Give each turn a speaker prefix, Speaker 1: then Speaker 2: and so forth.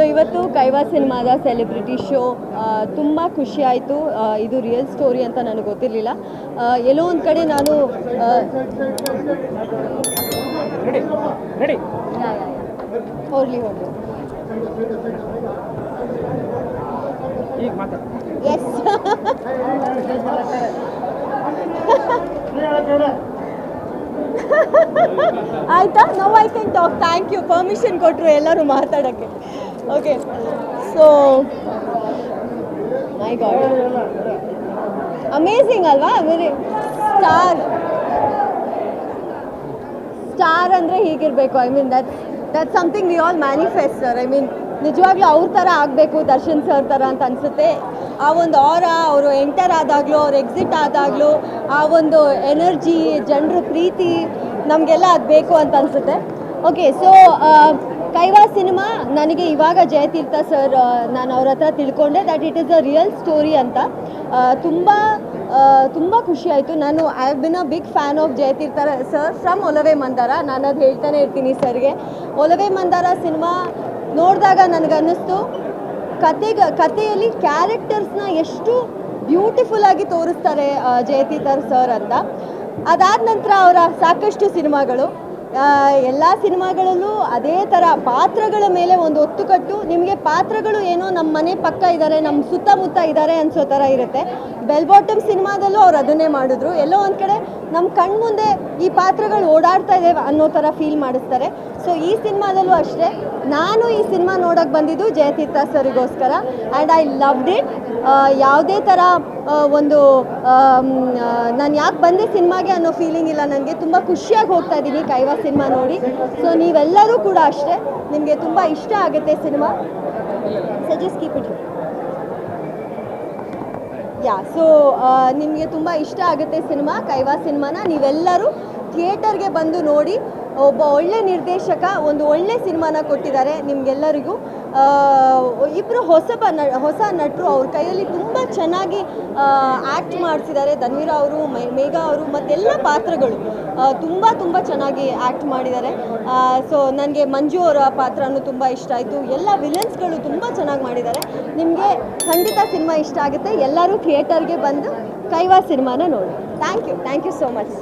Speaker 1: So ಇವತ್ತು ಕೈವಾ ಸಿನಿಮಾದ celebrity show ತುಂಬ ಖುಷಿ ಆಯಿತು. ಇದು ರಿಯಲ್ ಸ್ಟೋರಿ ಅಂತ ನನಗೆ ಗೊತ್ತಿರಲಿಲ್ಲ. ಎಲ್ಲೋ ಒಂದು ಕಡೆ ನಾನು ಹೋಗಲಿ ಎಸ್ ಆಯ್ತಾ? No I can talk thank you permission ಕೊಟ್ಟರು ಎಲ್ಲರೂ ಮಾತಾಡೋಕ್ಕೆ. Okay so my God amazing ಅಲ್ವಾ ವೆರಿ ಸ್ಟಾರ್ ಸ್ಟಾರ್ ಅಂದರೆ ಹೀಗಿರಬೇಕು I mean that that something we all manifest sir I mean ನಿಜವಾಗ್ಲೂ ಅವ್ರ ಥರ ಆಗಬೇಕು, ದರ್ಶನ್ ಸರ್ ಥರ ಅಂತ ಅನಿಸುತ್ತೆ. ಆ ಒಂದು ಆರ ಅವರು ಎಂಟರ್ ಆದಾಗಲೂ, ಅವ್ರು ಎಕ್ಸಿಟ್ ಆದಾಗಲೂ, ಆ ಒಂದು ಎನರ್ಜಿ ಜನರ, ಪ್ರೀತಿ, ನಮಗೆಲ್ಲ ಅದು ಬೇಕು ಅಂತ ಅನಿಸುತ್ತೆ. ಓಕೆ ಸೊ ಕೈವಾ ಸಿನಿಮಾ ನನಗೆ ಇವಾಗ ಜಯತೀರ್ಥ ಸರ್ ನಾನು ಅವ್ರ ಹತ್ರ ತಿಳ್ಕೊಂಡೆ. That it is a real story ಅಂತ. ತುಂಬ ತುಂಬ ಖುಷಿ ಆಯಿತು. ನಾನು I have been a big fan of Jayatheertha sir from Olave Mandara ನಾನು ಅದು ಹೇಳ್ತಾನೆ ಇರ್ತೀನಿ ಸರ್ಗೆ. ಒಲವೆ ಮಂದಾರ ಸಿನಿಮಾ ನೋಡಿದಾಗ ನನಗನ್ನಿಸ್ತು. ಕತೆಗ ಕಥೆಯಲ್ಲಿ ಕ್ಯಾರೆಕ್ಟರ್ಸ್ನ ಎಷ್ಟು ಬ್ಯೂಟಿಫುಲ್ ಆಗಿ ತೋರಿಸ್ತಾರೆ ಜಯತೀರ್ಥ ಸರ್ ಅಂತ. ಅದಾದ ನಂತರ ಅವರ ಸಾಕಷ್ಟು ಸಿನಿಮಾಗಳು. ಎಲ್ಲ ಸಿನಿಮಾಗಳಲ್ಲೂ ಅದೇ ಥರ ಪಾತ್ರಗಳ ಮೇಲೆ ಒಂದು ಒತ್ತು ಕಟ್ಟು, ನಿಮಗೆ ಪಾತ್ರಗಳು ಏನೋ ನಮ್ಮ ಮನೆ ಪಕ್ಕ ಇದ್ದಾರೆ ನಮ್ಮ ಸುತ್ತಮುತ್ತ ಇದ್ದಾರೆ ಅನ್ಸೋ ಥರ ಇರುತ್ತೆ. ಬೆಲ್ ಬಾಟಮ್ ಸಿನಿಮಾದಲ್ಲೂ ಅವ್ರು ಅದನ್ನೇ ಮಾಡಿದ್ರು. ಎಲ್ಲೋ ಒಂದು ಕಡೆ ನಮ್ಮ ಕಣ್ಮುಂದೆ ಈ ಪಾತ್ರಗಳು ಓಡಾಡ್ತಾ ಇದೆ ಅನ್ನೋ ಥರ ಫೀಲ್ ಮಾಡಿಸ್ತಾರೆ. ಸೊ ಈ ಸಿನಿಮಾದಲ್ಲೂ ಅಷ್ಟೇ. ನಾನು ಈ ಸಿನಿಮಾ ನೋಡೋಕೆ ಬಂದಿದ್ದು ಜಯತೀರ್ಥ ಸರಿಗೋಸ್ಕರ. ಆ್ಯಂಡ್ ಐ ಲವ್ಡ್ ಇಟ್ ಯಾವುದೇ ಥರ ಒಂದು ನಾನು ಯಾಕೆ ಬಂದೆ ಸಿನಿಮಾಗೆ ಅನ್ನೋ ಫೀಲಿಂಗ್ ಇಲ್ಲ. ನನಗೆ ತುಂಬ ಖುಷಿಯಾಗಿ ಹೋಗ್ತಾ ಇದ್ದೀನಿ ಕೈವಾ ಸಿನಿಮಾ ನೋಡಿ. ಸೊ ನೀವೆಲ್ಲರೂ ಕೂಡ ಅಷ್ಟೇ, ನಿಮಗೆ ತುಂಬ ಇಷ್ಟ ಆಗುತ್ತೆ cinema. Suggest keep it yeah so ನಿಮಗೆ ತುಂಬ ಇಷ್ಟ ಆಗುತ್ತೆ ಸಿನಿಮಾ, ಕೈವಾ ಸಿನಿಮಾನ. ನೀವೆಲ್ಲರೂ ಥಿಯೇಟರ್ಗೆ ಬಂದು ನೋಡಿ, ಒಬ್ಬ ಒಳ್ಳೆ ನಿರ್ದೇಶಕ, ಒಂದು ಒಳ್ಳೆ ಸಿನಿಮಾನ ಕೊಟ್ಟಿದ್ದಾರೆ ನಿಮಗೆಲ್ಲರಿಗೂ. ಇಬ್ಬರು ಹೊಸಬ ನ ಹೊಸ ನಟರು ಅವ್ರ ಕೈಯಲ್ಲಿ ತುಂಬ ಚೆನ್ನಾಗಿ ಆ್ಯಕ್ಟ್ ಮಾಡಿಸಿದ್ದಾರೆ. ಧನ್ವೀರ ಅವರು ಮೇಘ ಅವರು ಮತ್ತೆಲ್ಲ ಪಾತ್ರಗಳು. ತುಂಬ ತುಂಬ ಚೆನ್ನಾಗಿ ಆ್ಯಕ್ಟ್ ಮಾಡಿದ್ದಾರೆ. ಸೊ ನನಗೆ ಮಂಜು ಅವರ ಪಾತ್ರನೂ ತುಂಬ ಇಷ್ಟ ಆಯಿತು. ಎಲ್ಲ ವಿಲನ್ಸ್ಗಳು ತುಂಬ ಚೆನ್ನಾಗಿ ಮಾಡಿದ್ದಾರೆ. ನಿಮಗೆ ಖಂಡಿತ ಸಿನಿಮಾ ಇಷ್ಟ ಆಗುತ್ತೆ. ಎಲ್ಲರೂ ಥಿಯೇಟರ್ಗೆ ಬಂದು ಕೈವಾ ಸಿನಿಮಾನ ನೋಡಿ. Thank you thank you so much